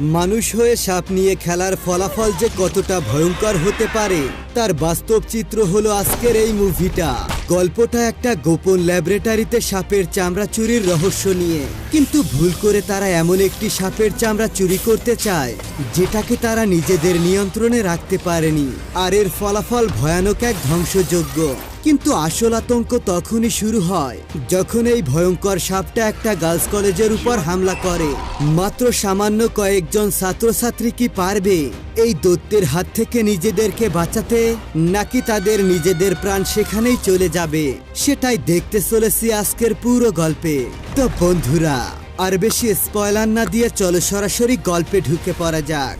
মানুষ হয়ে সাপ নিয়ে খেলার ফলাফল যে কতটা ভয়ঙ্কর হতে পারে, তার বাস্তব চিত্র হলো আজকের এই মুভিটা। গল্পটা একটা গোপন ল্যাবরেটরিতে সাপের চামড়া চুরির রহস্য নিয়ে। কিন্তু ভুল করে তারা এমন একটি সাপের চামড়া চুরি করতে চায়, যেটাকে তারা নিজেদের নিয়ন্ত্রণে রাখতে পারেনি, আর এর ফলাফল ভয়ানক এক ধ্বংসযোগ্য কিন্তু আসল আতঙ্ক তখনই শুরু হয়, যখন এই ভয়ঙ্কর সাপটা একটা গার্লস কলেজের উপর হামলা করে। মাত্র সামান্য কয়েকজন ছাত্রছাত্রী কি পারবে এই দৈত্যের হাত থেকে নিজেদেরকে বাঁচাতে, নাকি তাদের নিজেদের প্রাণ সেখানেই চলে যাবে? সেটাই দেখতে চলেছি আজকের পুরো গল্পে। তো বন্ধুরা, আর বেশি স্পয়লার না দিয়ে চলো সরাসরি গল্পে ঢুকে পড়া যাক।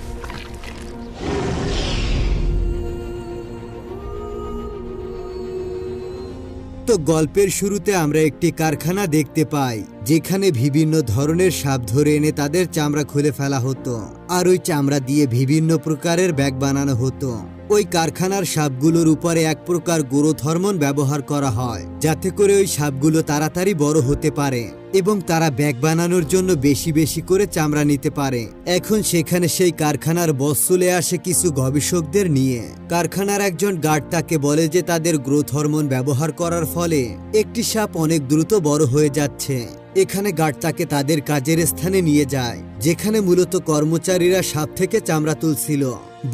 তো গল্পের শুরুতে আমরা একটি কারখানা দেখতে পাই, যেখানে বিভিন্ন ধরনের সাপ ধরে এনে তাদের চামড়া খুলে ফেলা হতো আর ওই চামড়া দিয়ে বিভিন্ন প্রকারের ব্যাগ বানানো হতো। ওই কারখানার সাপগুলোর উপরে এক প্রকার গ্রোথ হরমোন ব্যবহার করা হয়, যাতে করে ওই সাপগুলো তাড়াতাড়ি বড় হতে পারে। এবং তারা ব্যাগ বানানোর জন্য বেশি বেশি করে চামড়া নিতে পারে। এখন সেখানে সেই কারখানার বস চলে আসে কিছু গবেষকদের নিয়ে। কারখানার একজন গার্ড তাকে বলে যে তাদের গ্রোথ হরমোন ব্যবহার করার ফলে একটি সাপ অনেক দ্রুত বড় হয়ে যাচ্ছে। এখানে গার্ড তাকে তাদের কাজের স্থানে নিয়ে যায়। যেখানে মূলত কর্মচারীরা সাপ থেকে চামড়া তুলছিল।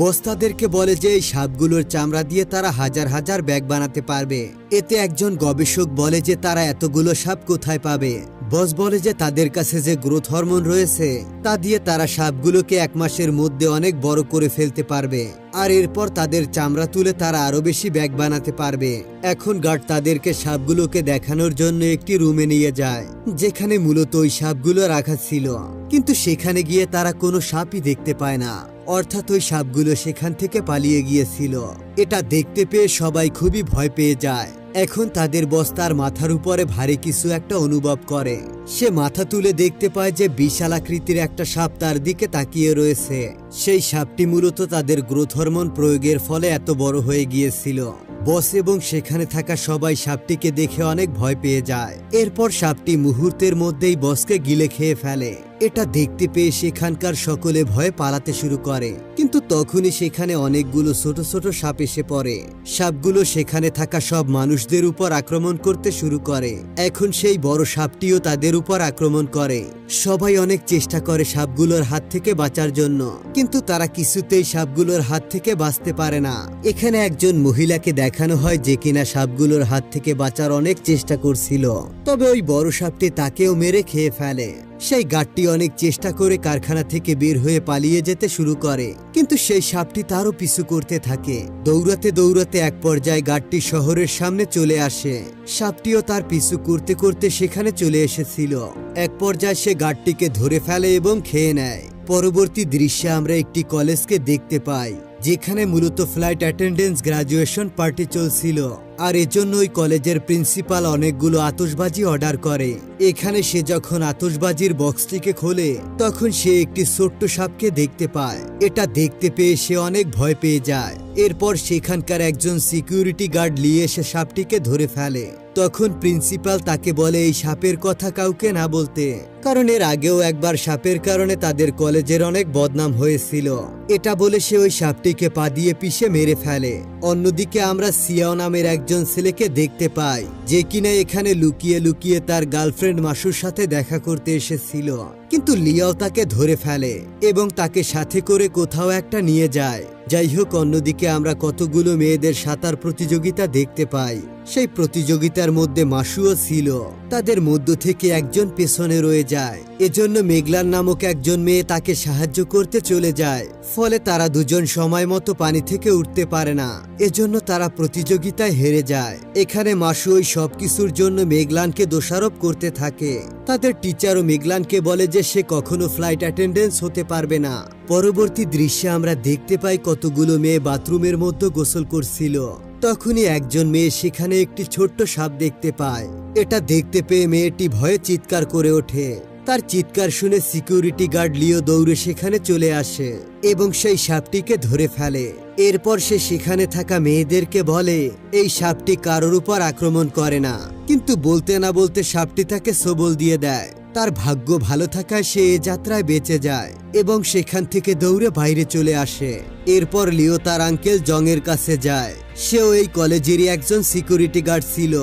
বস তাদেরকে বলে যে এই সাপগুলোর চামড়া দিয়ে তারা হাজার হাজার ব্যাগ বানাতে পারবে। এতে একজন গবেষক বলে যে তারা এতগুলো সাপ কোথায় পাবে। বস বলে যে তাদের কাছে যে গ্রোথ হরমোন রয়েছে, তা দিয়ে তারা সাপগুলোকে এক মাসের মধ্যে অনেক বড় করে ফেলতে পারবে। আর এরপর তাদের চামড়া তুলে তারা আরও বেশি ব্যাগ বানাতে পারবে। এখন গার্ড তাদেরকে সাপগুলোকে দেখানোর জন্য একটি রুমে নিয়ে যায়, যেখানে মূলত ওই সাপগুলো রাখা ছিল। কিন্তু সেখানে গিয়ে তারা কোনো সাপই দেখতে পায় না। অর্থাৎ ওই সাপগুলো সেখান থেকে পালিয়ে গিয়েছিল। এটা দেখতে পেয়ে সবাই খুবই ভয় পেয়ে যায়। এখন তাদের বস্তার মাথার উপরে ভারী কিছু একটা অনুভব করে। সে মাথা তুলে দেখতে পায় যে বিশাল আকৃতির একটা সাপ তার দিকে তাকিয়ে রয়েছে। সেই সাপটি মূলত তাদের গ্রোথ হরমোন প্রয়োগের ফলে এত বড় হয়ে গিয়েছিল। বস এবং সেখানে থাকা সবাই সাপটিকে দেখে অনেক ভয় পেয়ে যায়। এরপর সাপটি মুহূর্তের মধ্যেই বসকে গিলে খেয়ে ফেলে। এটা দেখতে পেয়ে সেখানকার সকলে ভয়ে পালাতে শুরু করে। কিন্তু তখনই সেখানে অনেকগুলো ছোট ছোট সাপ এসে পড়ে। সাপগুলো সেখানে থাকা সব মানুষদের উপর আক্রমণ করতে শুরু করে। এখন সেই বড় সাপটিও তাদের উপর আক্রমণ করে। সবাই অনেক চেষ্টা করে সাপগুলোর হাত থেকে বাঁচার জন্য। কিন্তু তারা কিছুতেই সাপগুলোর হাত থেকে বাঁচতে পারে না। এখানে একজন মহিলাকে দেখানো হয় যে কিনা সাপগুলোর হাত থেকে বাঁচার অনেক চেষ্টা করছিল। তবে ওই বড় সাপটি তাকেও মেরে খেয়ে ফেলে। সেই গাঠটি অনেক চেষ্টা করে কারখানা থেকে বের হয়ে পালিয়ে যেতে শুরু করে। কিন্তু সেই সাপটি তারও পিছু করতে থাকে। দৌড়াতে দৌড়াতে এক পর্যায়ে গাঠটি শহরের সামনে চলে আসে। সাপটিও তার পিছু করতে করতে সেখানে চলে এসেছিল। এক পর্যায়ে সে গাঠটিকে ধরে ফেলে এবং খেয়ে নেয়। পরবর্তী দৃশ্যে আমরা একটি কলেজকে দেখতে পাই, যেখানে মূলত ফ্লাইট অ্যাটেন্ডেন্স গ্রাজুয়েশন পার্টি চলছিল। আর এজন্য ওই কলেজের প্রিন্সিপাল অনেকগুলো আতশবাজি অর্ডার করে। এখানে সে যখন আতশবাজির বক্সটিকে খোলে, তখন সে একটি ছোট্ট সাপকে দেখতে পায়। এটা দেখতে পেয়ে সে অনেক ভয় পেয়ে যায়। এরপর সেখানকার একজন সিকিউরিটি গার্ড নিয়ে এসে সাপটিকে ধরে ফেলে। তখন প্রিন্সিপাল তাকে বলে, এই সাপের কথা কাউকে না বলতে। কারণ এর আগেও একবার সাপের কারণে তাদের কলেজের অনেক বদনাম হয়েছিল। এটা বলে সে ওই সাপটিকে পা দিয়ে পিষে মেরে ফেলে। অন্যদিকে আমরা সিয়াও নামের একজন ছেলেকে দেখতে পায়, যে কিনা এখানে লুকিয়ে লুকিয়ে তার গার্লফ্রেন্ড মাসুর সাথে দেখা করতে এসেছিল। কিন্তু লিয়াও তাকে ধরে ফেলে এবং তাকে সাথে করে কোথাও একটা নিয়ে যায়। যাই হোক অন্যদিকে আমরা কতগুলো মেয়েদের সাঁতার প্রতিযোগিতা দেখতে পাই। সেই প্রতিযোগিতার মধ্যে মাসুও ছিল। তাদের মধ্য থেকে একজন পেছনে রয়ে যায়। এজন্য মেঘলার নামক একজন মেয়ে তাকে সাহায্য করতে চলে যায়। ফলে তারা দুজন সময় মতো পানি থেকে উঠতে পারে না। এজন্য তারা প্রতিযোগিতায় হেরে যায়। এখানে মাসু ওই সবকিছুর জন্য মেঘলানকে দোষারোপ করতে থাকে। তাদের টিচারও মেঘলানকে বলে যে সে কখনো ফ্লাইট অ্যাটেন্ডেন্স হতে পারবে না। পরবর্তী দৃশ্যে আমরা দেখতে পাই কতগুলো মেয়ে বাথরুমের মধ্যে গোসল করছিল। তখনই একজন মেয়ে সেখানে একটি ছোট্ট সাপ দেখতে পায়। এটা দেখতে পেয়ে মেয়েটি ভয়ে চিৎকার করে ওঠে। তার চিৎকার শুনে সিকিউরিটি গার্ড লিও দৌড়ে সেখানে চলে আসে এবং সেই সাপটিকে ধরে ফেলে। এরপর সে সেখানে থাকা মেয়েদেরকে বলে, এই সাপটি কারোর উপর আক্রমণ করে না। কিন্তু বলতে না বলতে সাপটি তাকে সবল দিয়ে দেয়। তার ভাগ্য ভালো থাকায় সে এ যাত্রায় বেঁচে যায় এবং সেখান থেকে দৌড়ে বাইরে চলে আসে। এরপর লিও তার আঙ্কেল জংয়ের কাছে যায়। সেও এই কলেজেরই একজন সিকিউরিটি গার্ড ছিল।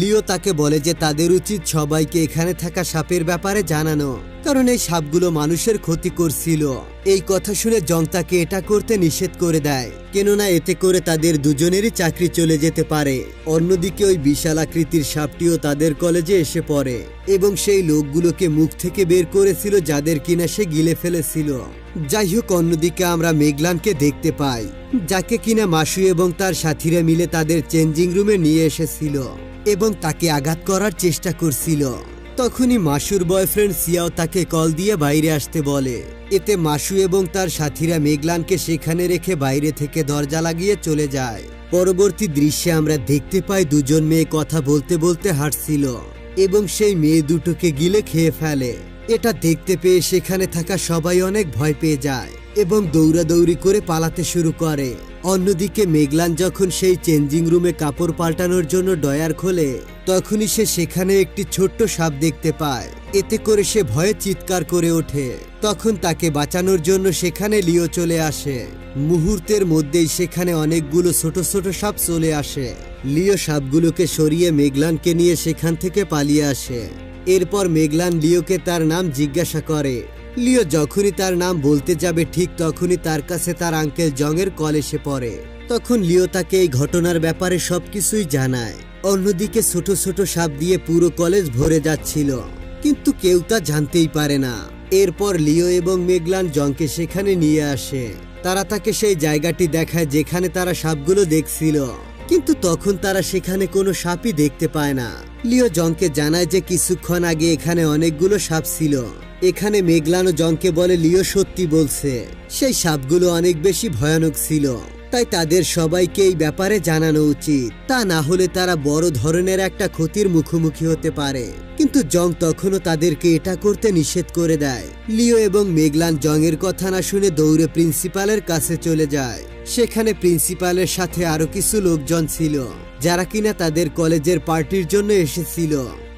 লিও তাকে বলে যে তাদের উচিত সবাইকে এখানে থাকা সাপের ব্যাপারে জানানো, কারণ এই সাপগুলো মানুষের ক্ষতি করছিল। এই কথা শুনে জং তাকে এটা করতে নিষেধ করে দেয়, কেননা এতে করে তাদের দুজনেরই চাকরি চলে যেতে পারে। অন্যদিকে ওই বিশাল আকৃতির সাপটিও তাদের কলেজে এসে পড়ে, এবং সেই লোকগুলোকে মুখ থেকে বের করেছিল যাদের কিনা সে গিলে ফেলেছিল। যাই হোক, অন্যদিকে আমরা মেঘলানকে দেখতে পাই, যাকে কিনা মাসু এবং তার সাথীরা মিলে তাদের চেঞ্জিং রুমে নিয়ে এসেছিল এবং তাকে আঘাত করার চেষ্টা করছিল। তখনই মাসুর বয়ফ্রেন্ড সিয়াও তাকে কল দিয়ে বাইরে আসতে বলে। এতে মাসু এবং তার সাথীরা মেঘলানকে সেখানে রেখে বাইরে থেকে দরজা লাগিয়ে চলে যায়। পরবর্তী দৃশ্যে আমরা দেখতে পাই দুজন মেয়ে কথা বলতে বলতে হাঁটছিল এবং সেই মেয়ে দুটোকে গিলে খেয়ে ফেলে। এটা দেখতে পেয়ে সেখানে থাকা সবাই অনেক ভয় পেয়ে যায়। এবং দৌড়াদৌড়ি করে পালাতে শুরু করে। অন্যদিকে মেঘলান যখন সেই চেঞ্জিং রুমে কাপড় পাল্টানোর জন্য ডয়ার খোলে, তখনই সে সেখানে একটি ছোট্ট সাপ দেখতে পায়। এতে করে সে ভয়ে চিৎকার করে ওঠে। তখন তাকে বাঁচানোর জন্য সেখানে লিও চলে আসে। মুহূর্তের মধ্যেই সেখানে অনেকগুলো ছোট ছোট সাপ চলে আসে। লিও সাপগুলোকে সরিয়ে মেঘলানকে নিয়ে সেখান থেকে পালিয়ে আসে। এরপর মেঘলান লিওকে তার নাম জিজ্ঞাসা করে লিও যখনই তার নাম বলতে যাবে, ঠিক তখনই তার কাছে তার আঙ্কেল জংয়ের কল এসে পড়ে। তখন লিও তাকে এই ঘটনার ব্যাপারে সবকিছুই জানায়। অন্যদিকে ছোট ছোট সাপ দিয়ে পুরো কলেজ ভরে যাচ্ছিল। কিন্তু কেউ তা জানতেই পারে না। এরপর লিও এবং মেঘলান জংকে সেখানে নিয়ে আসে। তারা তাকে সেই জায়গাটি দেখায় যেখানে তারা সাপগুলো দেখছিল। কিন্তু তখন তারা সেখানে কোনো সাপই দেখতে পায় না। লিও জংকে জানায় যে কিছুক্ষণ আগে এখানে অনেকগুলো সাপ ছিল। এখানে মেঘলানো জংকে বলে লিও সত্যি বলছে। সেই সাপগুলো অনেক বেশি ভয়ানক ছিল। তাই তাদের সবাইকে এই ব্যাপারে জানানো উচিত। তা না হলে তারা বড় ধরনের একটা ক্ষতির মুখোমুখি হতে পারে। কিন্তু জং তখনও তাদেরকে এটা করতে নিষেধ করে দেয়। লিও এবং মেঘলান জংয়ের কথা না শুনে দৌড়ে প্রিন্সিপালের কাছে চলে যায়। সেখানে প্রিন্সিপালের সাথে আরও কিছু লোকজন ছিল, যারা কিনা তাদের কলেজের পার্টির জন্য এসেছিল।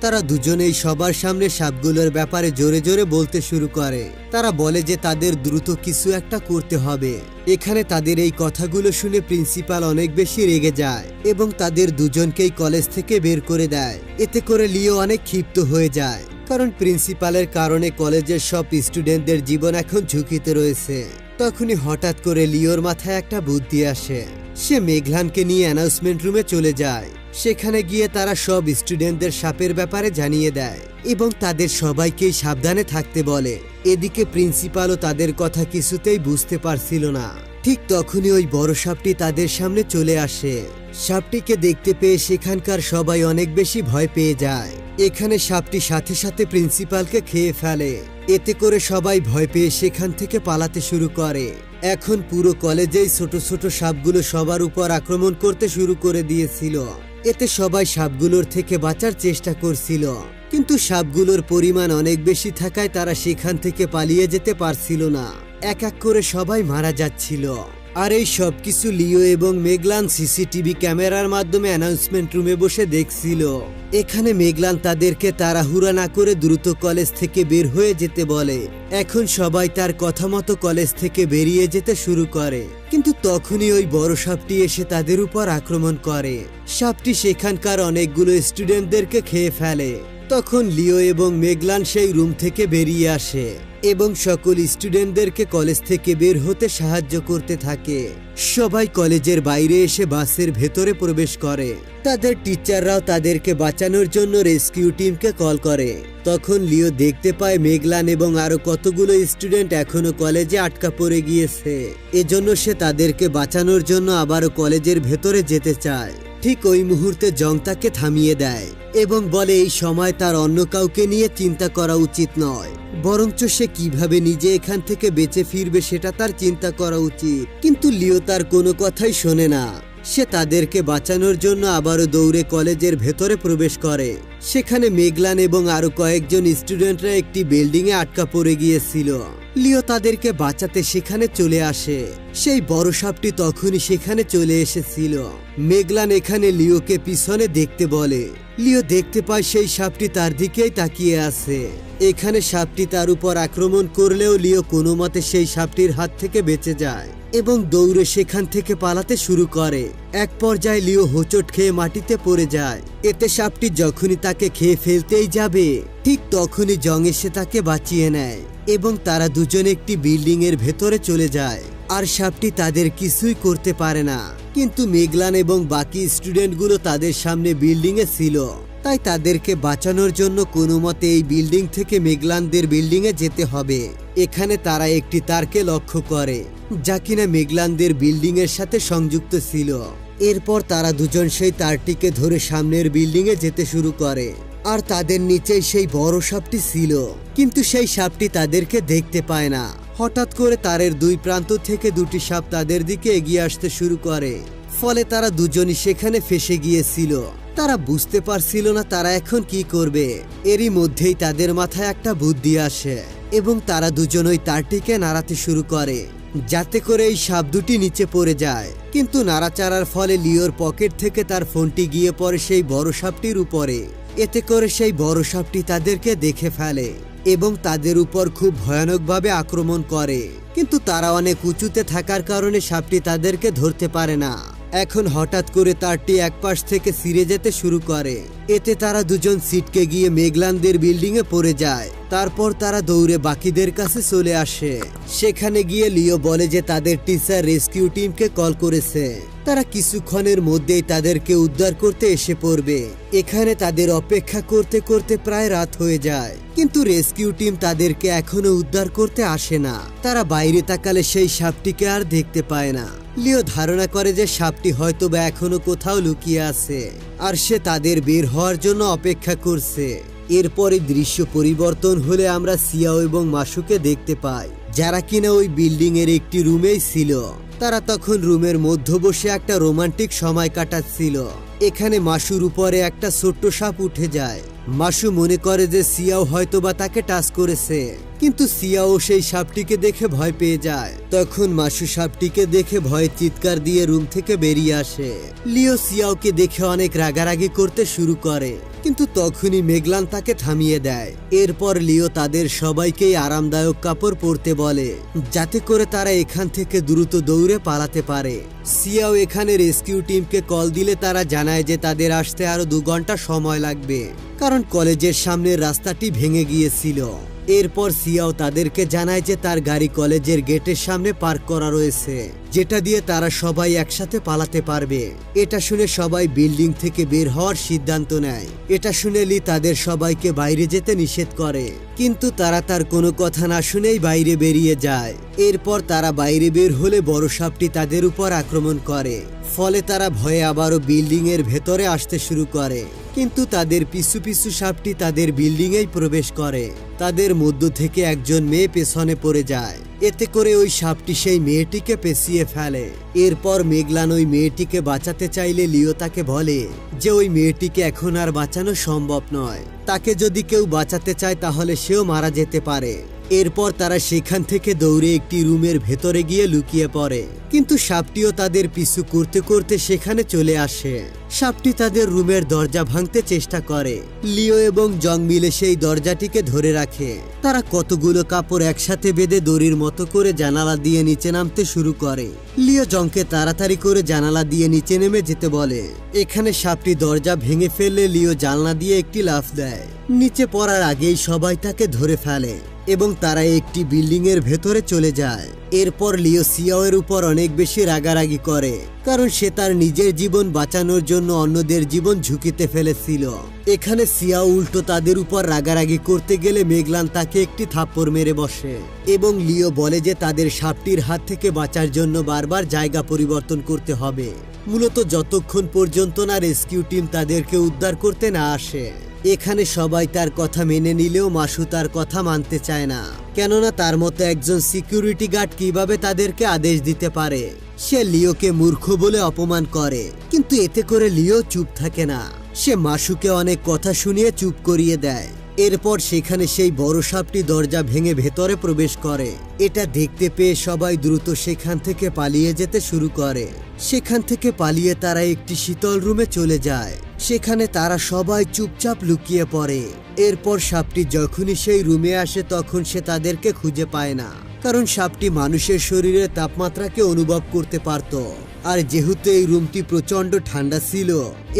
তারা দুজনেই সবার সামনে সাপগুলোর ব্যাপারে জোরে জোরে বলতে শুরু করে। তারা বলে যে তাদের দ্রুত কিছু একটা করতে হবে। এখানে তাদের এই কথাগুলো শুনে প্রিন্সিপাল অনেক বেশি রেগে যায় এবং তাদের দুজনকেই কলেজ থেকে বের করে দেয়। এতে করে লিও অনেক ক্ষিপ্ত হয়ে যায়, কারণ প্রিন্সিপালের কারণে কলেজের সব স্টুডেন্টদের জীবন এখন ঝুঁকিতে রয়েছে। তখনই হঠাৎ করে লিওর মাথায় একটা বুদ্ধি আসে। সে মেঘলানকে নিয়ে অ্যানাউন্সমেন্ট রুমে চলে যায়। সেখানে গিয়ে তারা সব স্টুডেন্টদের সাপের ব্যাপারে জানিয়ে দেয় এবং তাদের সবাইকেই সাবধানে থাকতে বলে। এদিকে প্রিন্সিপালও তাদের কথা কিছুতেই বুঝতে পারছিল না। ঠিক তখনই ওই বড় সাপটি তাদের সামনে চলে আসে। সাপটিকে দেখতে পেয়ে সেখানকার সবাই অনেক বেশি ভয় পেয়ে যায়। এখানে সাপটি সাথে সাথে প্রিন্সিপালকে খেয়ে ফেলে। এতে করে সবাই ভয় পেয়ে সেখান থেকে পালাতে শুরু করে। এখন পুরো কলেজেই ছোট ছোট সাপগুলো সবার উপর আক্রমণ করতে শুরু করে দিয়েছিল। এতে সবাই সাপগুলোর থেকে বাঁচার চেষ্টা করছিল। কিন্তু সাপগুলোর পরিমাণ অনেক বেশি থাকায় তারা সেখান থেকে পালিয়ে যেতে পারছিল না। এক এক করে সবাই মারা যাচ্ছিল। আর এই সব কিছু লিও এবং মেঘলান সিসিটিভি ক্যামেরার মাধ্যমে অ্যানাউন্সমেন্ট রুমে বসে দেখছিল। এখানে মেঘলান তাদেরকে তাড়াহুড়া না করে দ্রুত কলেজ থেকে বের হয়ে যেতে বলে। এখন সবাই তার কথা মতো কলেজ থেকে বেরিয়ে যেতে শুরু করে। কিন্তু তখনই ওই বড় সাপটি এসে তাদের উপর আক্রমণ করে। সাপটি সেখানকার অনেকগুলো স্টুডেন্টদেরকে খেয়ে ফেলে। তখন লিও এবং মেঘলান সেই রুম থেকে বেরিয়ে আসে এবং সকল স্টুডেন্টদেরকে কলেজ থেকে বের হতে সাহায্য করতে থাকে। সবাই কলেজের বাইরে এসে বাসের ভেতরে প্রবেশ করে। তাদের টিচাররাও তাদেরকে বাঁচানোর জন্য রেস্কিউ টিমকে কল করে। তখন লিও দেখতে পায় মেঘলান এবং আরও কতগুলো স্টুডেন্ট এখনও কলেজে আটকা পড়ে গিয়েছে। এজন্য সে তাদেরকে বাঁচানোর জন্য আবারও কলেজের ভেতরে যেতে চায়। ঠিক ওই মুহূর্তে জং তাকে থামিয়ে দেয় এবং বলে, এই সময় তার অন্য কাউকে নিয়ে চিন্তা করা উচিত নয়। বরঞ্চ সে কীভাবে নিজে এখান থেকে বেঁচে ফিরবে সেটা তার চিন্তা করা উচিত। কিন্তু লিও তার কোনো কথাই শোনে না। সে তাদেরকে বাঁচানোর জন্য আবারও দৌড়ে কলেজের ভেতরে প্রবেশ করে। সেখানে মেঘলান এবং আরও কয়েকজন স্টুডেন্টরা একটি বিল্ডিংয়ে আটকা পড়ে গিয়েছিল। লিও তাদেরকে বাঁচাতে সেখানে চলে আসে। সেই বড় সাপটি তখনই সেখানে চলে এসেছিল। মেঘলান এখানে লিওকে পিছনে দেখতে বলে। লিও দেখতে পায় সেই সাপটি তার দিকেই তাকিয়ে আছে। এখানে সাপটি তার উপর আক্রমণ করলেও লিও কোনো মতে সেই সাপটির হাত থেকে বেঁচে যায়। এবং দৌড়ে সেখান থেকে পালাতে শুরু করে। এক পর্যায়ে লিও হোঁচট খেয়ে মাটিতে পড়ে যায়। এতে সাপটি যখনই তাকে খেয়ে ফেলতেই যাবে, ঠিক তখনই জং এসে তাকে বাঁচিয়ে নেয় এবং তারা দুজনে একটি বিল্ডিং এর ভেতরে চলে যায়। আর সাপটি তাদের কিছুই করতে পারে না। কিন্তু মেঘলান এবং বাকি স্টুডেন্টগুলো তাদের সামনে বিল্ডিং এ ছিল। তাই তাদেরকে বাঁচানোর জন্য কোনো মতে এই বিল্ডিং থেকে মেঘলানদের বিল্ডিং এ যেতে হবে। এখানে তারা একটি তারকে লক্ষ্য করে, যা কিনা মেঘলানদের বিল্ডিং এর সাথে সংযুক্ত ছিল। এরপর তারা দুজন সেই তারটিকে ধরে সামনের বিল্ডিং এ যেতে শুরু করে, আর তাদের নিচেই সেই বড় সাপটি ছিল। কিন্তু সেই সাপটি তাদেরকে দেখতে পায় না। হঠাৎ করে তারের দুই প্রান্ত থেকে দুটি সাপ তাদের দিকে এগিয়ে আসতে শুরু করে। ফলে তারা দুজনই সেখানে ফেসে গিয়েছিল। তারা বুঝতে পারছিল না তারা এখন কি করবে। এরই মধ্যেই তাদের মাথায় একটা বুদ্ধি আসে এবং তারা দুজন ওই তারটিকে নাড়াতে শুরু করে, যাতে করে এই সাপ দুটি নিচে পড়ে যায়। কিন্তু নাড়াচাড়ার ফলে লিওর পকেট থেকে তার ফোনটি গিয়ে পড়ে সেই বড় সাপটির উপরে। এতে করে সেই বড় সাপটি তাদেরকে দেখে ফেলে এবং তাদের উপর খুব ভয়ানকভাবে আক্রমণ করে। কিন্তু তারা অনেক উঁচুতে থাকার কারণে সাপটি তাদেরকে ধরতে পারে না। এখন হঠাৎ করে তারটি এক পাশ থেকে সিরে যেতে শুরু করে। এতে তারা দুজন সিটকে গিয়ে মেঘলানদের বিল্ডিং এ পড়ে যায়। তারপর তারা দৌড়ে বাকিদের কাছে চলে আসে। সেখানে গিয়ে লিও বলে যে তাদের টিচার রেস্কিউ টিমকে কল করেছে। তারা কিছুক্ষণের মধ্যেই তাদেরকে উদ্ধার করতে এসে পড়বে। এখানে তাদের অপেক্ষা করতে করতে প্রায় রাত হয়ে যায়। কিন্তু রেস্কিউ টিম তাদেরকে এখনও উদ্ধার করতে আসে না। তারা বাইরে তাকালে সেই সাপটিকে আর দেখতে পায় না। লিও ধারণা করে যে সাপটি হয়তো বা এখনও কোথাও লুকিয়ে আছে, আর সে তাদের বের হওয়ার জন্য অপেক্ষা করছে। এরপরে দৃশ্য পরিবর্তন হলে আমরা সিয়াও এবং মাসুকে দেখতে পাই, যারা কিনা ওই বিল্ডিং এর একটি রুমেই ছিল। তারা তখন রুমের মধ্য বসে একটা রোমান্টিক সময় কাটাচ্ছিল। এখানে মাসুর উপরে একটা ছোট্ট সাপ উঠে যায়। মাসু মনে করে যে সিয়াও হয়তোবা তাকে টাচ করেছে। কিন্তু সিয়াও সেই সাপটিকে দেখে ভয় পেয়ে যায়। তখন মাসু সাপটিকে দেখে ভয়ে চিৎকার দিয়ে রুম থেকে বেরিয়ে আসে। লিও সিয়াওকে দেখে অনেক রাগারাগি করতে শুরু করে। কিন্তু তখনই মেঘলান তাকে থামিয়ে দেয়। এরপর লিও তাদের সবাইকেই আরামদায়ক কাপড় পরতে বলে, যাতে করে তারা এখান থেকে দ্রুত দৌড়ে পালাতে পারে। সিয়াও এখানে রেস্কিউ টিমকে কল দিলে তারা জানায় যে তাদের আসতে আরও দু ঘণ্টা সময় লাগবে। কারণ কলেজের সামনের রাস্তাটি ভেঙে গিয়েছিল। এরপর সিয়াও তাদেরকে জানায় যে তার গাড়ি কলেজের গেটের সামনে পার্ক করা রয়েছে, যেটা দিয়ে তারা সবাই একসাথে পালাতে পারবে। এটা শুনে সবাই বিল্ডিং থেকে বের হওয়ার সিদ্ধান্ত নেয়। এটা শুনে লি তাদের সবাইকে বাইরে যেতে নিষেধ করে, কিন্তু তারা তার কোনো কথা না শুনেই বাইরে বেরিয়ে যায়। এরপর তারা বাইরে বের হলে বড় সাপটি তাদের উপর আক্রমণ করে, ফলে তারা ভয়ে আবারও বিল্ডিং এর ভেতরে আসতে শুরু করে। কিন্তু তাদের পিছু পিছু সাপটি তাদের বিল্ডিংয়েই প্রবেশ করে। তাদের মধ্য থেকে একজন মেয়ে পেছনে পড়ে যায়। এতে করে ওই সাপটি সেই মেয়েটিকে পেঁচিয়ে ফেলে। এরপর মেঘলান ওই মেয়েটিকে বাঁচাতে চাইলে লিও তাকে বলে যে ওই মেয়েটিকে এখন আর বাঁচানো সম্ভব নয়। তাকে যদি কেউ বাঁচাতে চায় তাহলে সেও মারা যেতে পারে। এরপর তারা সেখান থেকে দৌড়ে একটি রুমের ভেতরে গিয়ে লুকিয়ে পড়ে। কিন্তু সাপটিও তাদের পিছু করতে করতে সেখানে চলে আসে। সাপটি তাদের রুমের দরজা ভাঙতে চেষ্টা করে। লিও এবং জং মিলে সেই দরজাটিকে ধরে রাখে। তারা কতগুলো কাপড় একসাথে বেঁধে দড়ির মতো করে জানালা দিয়ে নিচে নামতে শুরু করে। লিও জংকে তাড়াতাড়ি করে জানালা দিয়ে নিচে নেমে যেতে বলে। এখানে সাপটি দরজা ভেঙে ফেললে লিও জানলা দিয়ে একটি লাফ দেয়। নিচে পড়ার আগেই সবাই তাকে ধরে ফেলে। এবং তারা একটি বিল্ডিংয়ের ভেতরে চলে যায়। এরপর লিও সিয়াওয়ের উপর অনেক বেশি রাগারাগি করে, কারণ সে তার নিজের জীবন বাঁচানোর জন্য অন্যদের জীবন ঝুঁকিতে ফেলেছিল। এখানে সিয়াও উল্টো তাদের উপর রাগারাগি করতে গেলে মেঘলান তাকে একটি থাপ্পড় মেরে বসে, এবং লিও বলে যে তাদের সাপটির হাত থেকে বাঁচার জন্য বারবার জায়গা পরিবর্তন করতে হবে। মূলত যতক্ষণ পর্যন্ত না রেস্কিউ টিম তাদেরকে উদ্ধার করতে না আসে। এখানে সবাই তার কথা মেনে নিলেও মাসু তার কথা মানতে চায় না। কেননা তার মতো একজন সিকিউরিটি গার্ড কীভাবে তাদেরকে আদেশ দিতে পারে? সে লিওকে মূর্খ বলে অপমান করে। কিন্তু এতে করে লিও চুপ থাকে না। সে মাসুকে অনেক কথা শুনিয়ে চুপ করিয়ে দেয়। এরপর সেখানে সেই বড় সাপটি দরজা ভেঙে ভেতরে প্রবেশ করে। এটা দেখতে পেয়ে সবাই দ্রুত সেখান থেকে পালিয়ে যেতে শুরু করে। সেখান থেকে পালিয়ে তারা একটি শীতল রুমে চলে যায়। সেখানে তারা সবাই চুপচাপ লুকিয়ে পড়ে। এরপর সাপটি যখনই সেই রুমে আসে, তখন সে তাদেরকে খুঁজে পায় না। কারণ সাপটি মানুষের শরীরের তাপমাত্রাকে অনুভব করতে পারত। আর যেহেতু এই রুমটি প্রচণ্ড ঠান্ডা ছিল,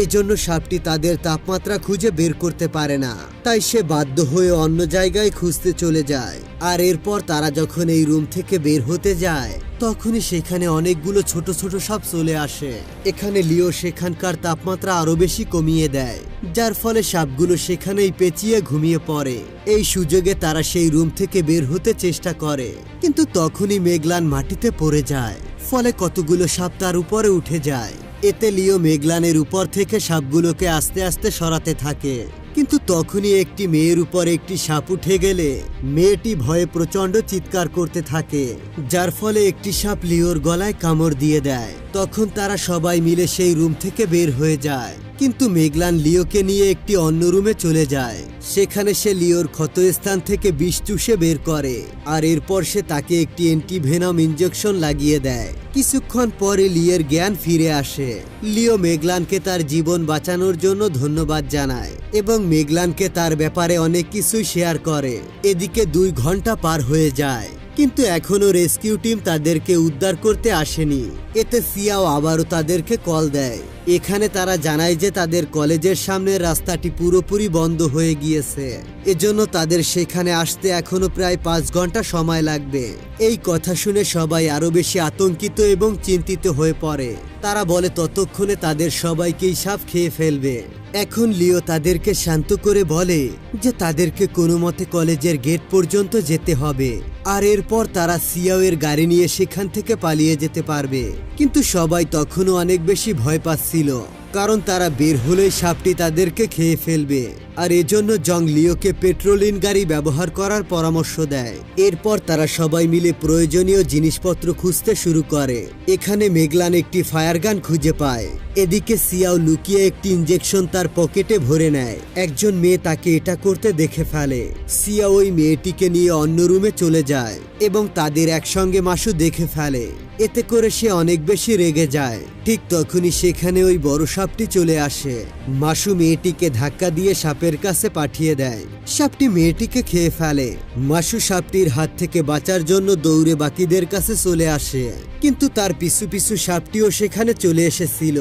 এজন্য সাপটি তাদের তাপমাত্রা খুঁজে বের করতে পারে না। তাই সে বাধ্য হয়ে অন্য জায়গায় খুঁজতে চলে যায়। আর এরপর তারা যখন এই রুম থেকে বের হতে যায়, তখনই সেখানে অনেকগুলো ছোট ছোট সাপ চলে আসে। এখানে লিও সেখানকার তাপমাত্রা আরও বেশি কমিয়ে দেয়, যার ফলে সাপগুলো সেখানেই পেঁচিয়ে ঘুমিয়ে পড়ে। এই সুযোগে তারা সেই রুম থেকে বের হতে চেষ্টা করে, কিন্তু তখনই মেঘলান মাটিতে পড়ে যায়। ফলে কতগুলো সাপ তার উপরে উঠে যায়। এতে লিও মেঘলানের উপর থেকে সাপগুলোকে আস্তে আস্তে সরাতে থাকে। কিন্তু তখনই একটি মেয়ের উপর একটি সাপ উঠে গেলে মেয়েটি ভয়ে প্রচণ্ড চিৎকার করতে থাকে, যার ফলে একটি সাপ লিওর গলায় কামড় দিয়ে দেয়। তখন তারা সবাই মিলে সেই রুম থেকে বের হয়ে যায়। কিন্তু মেঘলান লিওকে নিয়ে একটি অন্য রুমে চলে যায়। সেখানে সে লিওর ক্ষতস্থান থেকে বিষ চুষে বের করে, আর এরপর সে তাকে একটি অ্যান্টিভেনম ইঞ্জেকশন লাগিয়ে দেয়। কিছুক্ষণ পরে লিয়ের জ্ঞান ফিরে আসে। লিও মেঘলানকে তার জীবন বাঁচানোর জন্য ধন্যবাদ জানায় এবং মেঘলানকে তার ব্যাপারে অনেক কিছুই শেয়ার করে। এদিকে দুই ঘণ্টা পার হয়ে যায়। কিন্তু এখনও রেস্কিউ টিম তাদেরকে উদ্ধার করতে আসেনি। এতে সিয়াও আবারও তাদেরকে কল দেয়। এখানে তারা জানায় যে তাদের কলেজের সামনের রাস্তাটি পুরোপুরি বন্ধ হয়ে গিয়েছে। এজন্য তাদের সেখানে আসতে এখনও প্রায় পাঁচ ঘণ্টা সময় লাগবে। এই কথা শুনে সবাই আরও বেশি আতঙ্কিত এবং চিন্তিত হয়ে পড়ে। তারা বলে, ততক্ষণে তাদের সবাইকেই সাপ খেয়ে ফেলবে। এখন লিও তাদেরকে শান্ত করে বলে যে তাদেরকে কোনো মতে কলেজের গেট পর্যন্ত যেতে হবে। আর এরপর তারা সিয়াও এর গাড়ি নিয়ে সেখান থেকে পালিয়ে যেতে পারবে। কিন্তু সবাই তখনও অনেক বেশি ভয় পাচ্ছিল, কারণ তারা বের হলেই সাপটি তাদেরকে খেয়ে ফেলবে। আর এজন্য জং লিওকে পেট্রোলিন গাড়ি ব্যবহার করার পরামর্শ দেয়। এরপর তারা সবাই মিলে প্রয়োজনীয় জিনিসপত্র খুঁজতে শুরু করে। এখানে মেঘলান একটি ফায়ার গান খুঁজে পায়। এদিকে সিয়াও লুকিয়ে একটি ইঞ্জেকশন তার পকেটে ভরে নেয়। একজন মেয়ে তাকে এটা করতে দেখে ফেলে। সিয়া ওই মেয়েটিকে নিয়ে অন্য রুমে চলে যায় এবং তাদের একসঙ্গে মাসু দেখে ফেলে। এতে করে সে অনেক বেশি রেগে যায়। ঠিক তখনই সেখানে ওই বড় সাপটি চলে আসে। মাসু মেয়েটিকে ধাক্কা দিয়ে সাপের কাছে পাঠিয়ে দেয়। সাপটি মেয়েটিকে খেয়ে ফেলে। মাসু সাপটির হাত থেকে বাঁচার জন্য দৌড়ে বাকিদের কাছে চলে আসে। কিন্তু তার পিছু পিছু সাপটিও সেখানে চলে এসেছিল।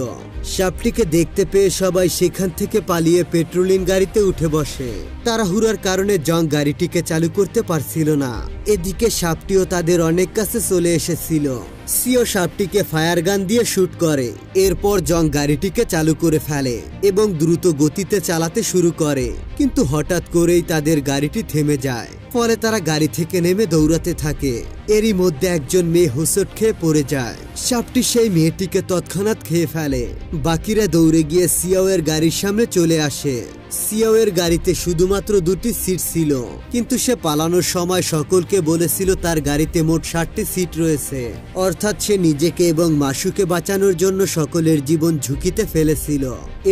সাপটিকে দেখতে পেয়ে সবাই সেখান থেকে পালিয়ে পেট্রোলিং গাড়িতে উঠে বসে। তাড়াহুড়ার কারণে জং গাড়িটিকে চালু করতে পারছিল না। এদিকে সাপটিও তাদের অনেক কাছে চলে এসেছিল। সিও সাপটিকে ফায়ার গান দিয়ে শুট করে, এরপর জং গাড়িটিকে চালু করে ফেলে এবং দ্রুত গতিতে চালাতে শুরু করে। কিন্তু হঠাৎ করেই তাদের গাড়িটি থেমে যায়, ফলে তারা গাড়ি থেকে নেমে দৌড়াতে থাকে। এরই মধ্যে একজন মেয়ে হোসট খেয়ে পড়ে যায়। সাপটি সেই মেয়েটিকে তৎক্ষণাৎ খেয়ে ফেলে। বাকিরা দৌড়ে গিয়ে সিয়াওয়ের গাড়ির সামনে চলে আসে। সিয়াওয়ের গাড়িতে শুধুমাত্র দুটি সিট ছিল, কিন্তু সে পালানোর সময় সকলকে বলেছিল তার গাড়িতে মোট ষাটটি সিট রয়েছে। অর্থাৎ সে নিজেকে এবং মাসুকে বাঁচানোর জন্য সকলের জীবন ঝুঁকিতে ফেলেছিল।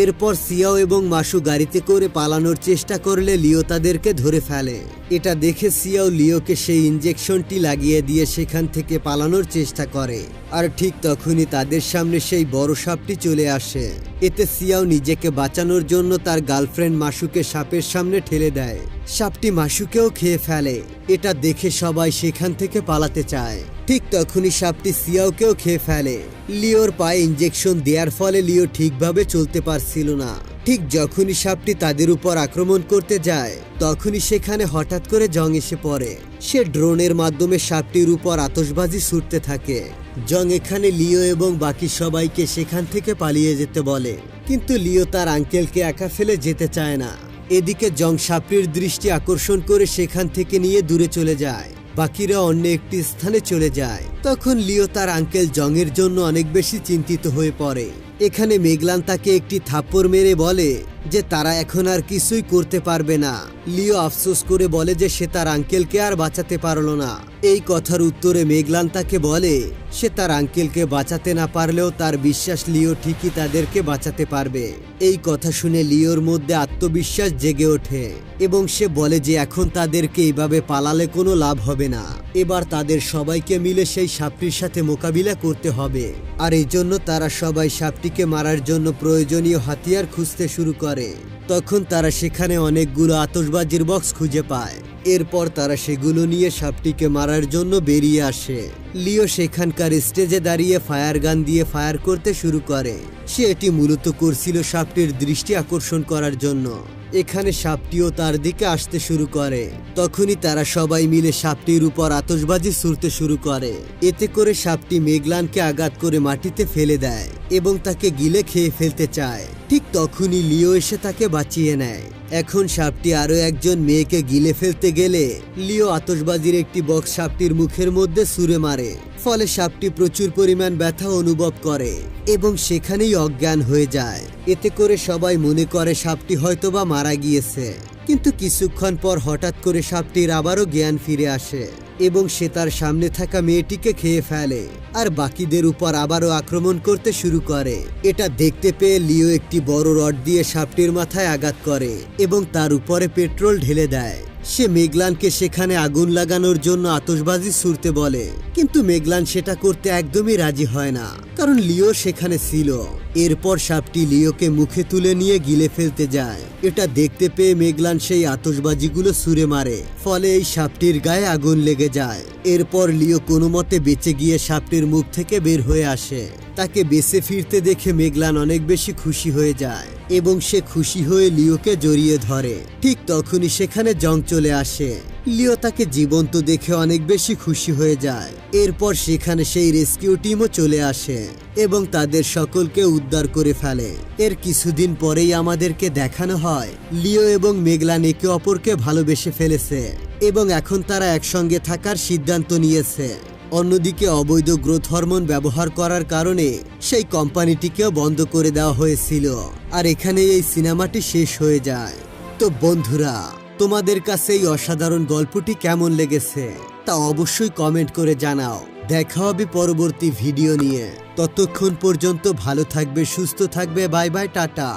এরপর সিয়াও এবং মাসু গাড়িতে করে পালানোর চেষ্টা করলে লিও তাদেরকে ধরে ফেলে। এটা দেখে সিয়াও লিওকে সেই ইঞ্জেকশনটি লাগিয়ে দিয়ে সেখান থেকে পালানোর চেষ্টা করে। আর ঠিক তখনই তাদের সামনে সেই বড় সাপটি চলে আসে। এতে সিয়াও নিজেকে বাঁচানোর জন্য তার গার্লফ্রেন্ড মাসুকে সাপের সামনে ঠেলে দেয়। সাপটি মাসুকেও খেয়ে ফেলে। এটা দেখে সবাই সেখান থেকে পালাতে চায়। ঠিক তখনই সাপটি সিয়াওকেও খেয়ে ফেলে। লিওর পায়ে ইঞ্জেকশন দেওয়ার ফলে লিও ঠিকভাবে চলতে পারছিল না। ঠিক যখনই সাপটি তাদের উপর আক্রমণ করতে যায়, তখনই সেখানে হঠাৎ করে জং এসে পড়ে। সে ড্রোনের মাধ্যমে সাপটির উপর আতশবাজি ছুটতে থাকে। জং এখানে লিও এবং বাকি সবাইকে সেখান থেকে পালিয়ে যেতে বলে। কিন্তু লিও তার আঙ্কেলকে একা ফেলে যেতে চায় না। এদিকে জং সাপটির দৃষ্টি আকর্ষণ করে সেখান থেকে নিয়ে দূরে চলে যায়। বাকিরা অন্য একটি স্থানে চলে যায়। তখন লিও তার আঙ্কেল জংয়ের জন্য অনেক বেশি চিন্তিত হয়ে পড়ে। এখানে মেঘলান তাকে একটি থাপ্পড় মেরে বলে যে তারা এখন আর কিছুই করতে পারবে না। লিও আফসোস করে বলে যে সে তার আঙ্কেলকে আর বাঁচাতে পারল না। এই কথার উত্তরে মেঘলান তাকে বলে, সে তার আঙ্কেলকে বাঁচাতে না পারলেও তার বিশ্বাস লিও ঠিকই তাদেরকে বাঁচাতে পারবে। এই কথা শুনে লিওর মধ্যে আত্মবিশ্বাস জেগে ওঠে এবং সে বলে যে এখন তাদেরকে এইভাবে পালালে কোনো লাভ হবে না। এবার তাদের সবাইকে মিলে সেই সাপটির সাথে মোকাবিলা করতে হবে। আর এই জন্য তারা সবাই সাপটিকে মারার জন্য প্রয়োজনীয় হাতিয়ার খুঁজতে শুরু করে। তখন তারা সেখানে অনেকগুলো আতসবাজির বক্স খুঁজে পায়। এরপর তারা সেগুলো নিয়ে সাপটিকে মারার জন্য বেরিয়ে আসে। লিও সেখানকার স্টেজে দাঁড়িয়ে ফায়ার গান দিয়ে ফায়ার করতে শুরু করে। সে এটি মূলত করছিল সাপটির দৃষ্টি আকর্ষণ করার জন্য। এখানে সাপটিও তার দিকে আসতে শুরু করে। তখনই তারা সবাই মিলে সাপটির উপর আতসবাজি ছুড়তে শুরু করে। এতে করে সাপটি মেঘলানকে আঘাত করে মাটিতে ফেলে দেয় এবং তাকে গিলে খেয়ে ফেলতে চায়। ঠিক তখনই লিও এসে তাকে বাঁচিয়ে নেয়। এখন সাপটি আরও একজন মেয়েকে গিলে ফেলতে গেলে লিও আতসবাজির একটি বক্স সাপটির মুখের মধ্যে সুরে মারে। ফলে সাপটি প্রচুর পরিমাণ ব্যথা অনুভব করে এবং সেখানেই অজ্ঞান হয়ে যায়। এতে করে সবাই মনে করে সাপটি হয়তোবা মারা গিয়েছে। কিন্তু কিছুক্ষণ পর হঠাৎ করে সাপটির আবারও জ্ঞান ফিরে আসে এবং সে তার সামনে থাকা মেয়েটিকে খেয়ে ফেলে আর বাকিদের উপর আবারও আক্রমণ করতে শুরু করে। এটা দেখতে পেয়ে লিও একটি বড় রড দিয়ে সাপটির মাথায় আঘাত করে এবং তার উপরে পেট্রোল ঢেলে দেয়। সে মেঘলানকে সেখানে আগুন লাগানোর জন্য আতসবাজি ছুড়তে বলে। কিন্তু মেঘলান সেটা করতে একদমই রাজি হয় না। কারণ লিও সেখানে ছিল। এরপর সাপটি লিওকে মুখে তুলে নিয়ে গিলে ফেলতে যায়। এটা দেখতে পেয়ে মেঘলান সেই আতসবাজিগুলো সুরে মারে। ফলে এই সাপটির গায়ে আগুন লেগে যায়। এরপর লিও কোনো মতে বেঁচে গিয়ে সাপটির মুখ থেকে বের হয়ে আসে। তাকে বেঁচে ফিরতে দেখে মেঘলান অনেক বেশি খুশি হয়ে যায় এবং সে খুশি হয়ে লিওকে জড়িয়ে ধরে। ঠিক তখনই সেখানে জং চলে আসে। লিও তাকে জীবন্ত দেখে অনেক বেশি খুশি হয়ে যায়। এরপর সেখানে সেই রেস্কিউ টিমও চলে আসে এবং তাদের সকলকে উদ্ধার করে ফেলে। এর কিছুদিন পরেই আমাদেরকে দেখানো হয়, লিও এবং মেঘলান একে অপরকে ভালোবেসে ফেলেছে এবং এখন তারা একসঙ্গে থাকার সিদ্ধান্ত নিয়েছে। অন্যদিকে অবৈধ গ্রোথ হরমোন ব্যবহার করার কারণে সেই কোম্পানিটিকেও বন্ধ করে দেওয়া হয়েছিল। আর এখানে এই সিনেমাটি শেষ হয়ে যায়। তো বন্ধুরা তোমাদের কাছে এই অসাধারণ গল্পটি কেমন লেগেছে তা অবশ্যই কমেন্ট করে জানাও। দেখা হবে পরবর্তী ভিডিও নিয়ে। ততক্ষণ পর্যন্ত ভালো থাকবে, সুস্থ থাকবে, বাই বাই, টাটা।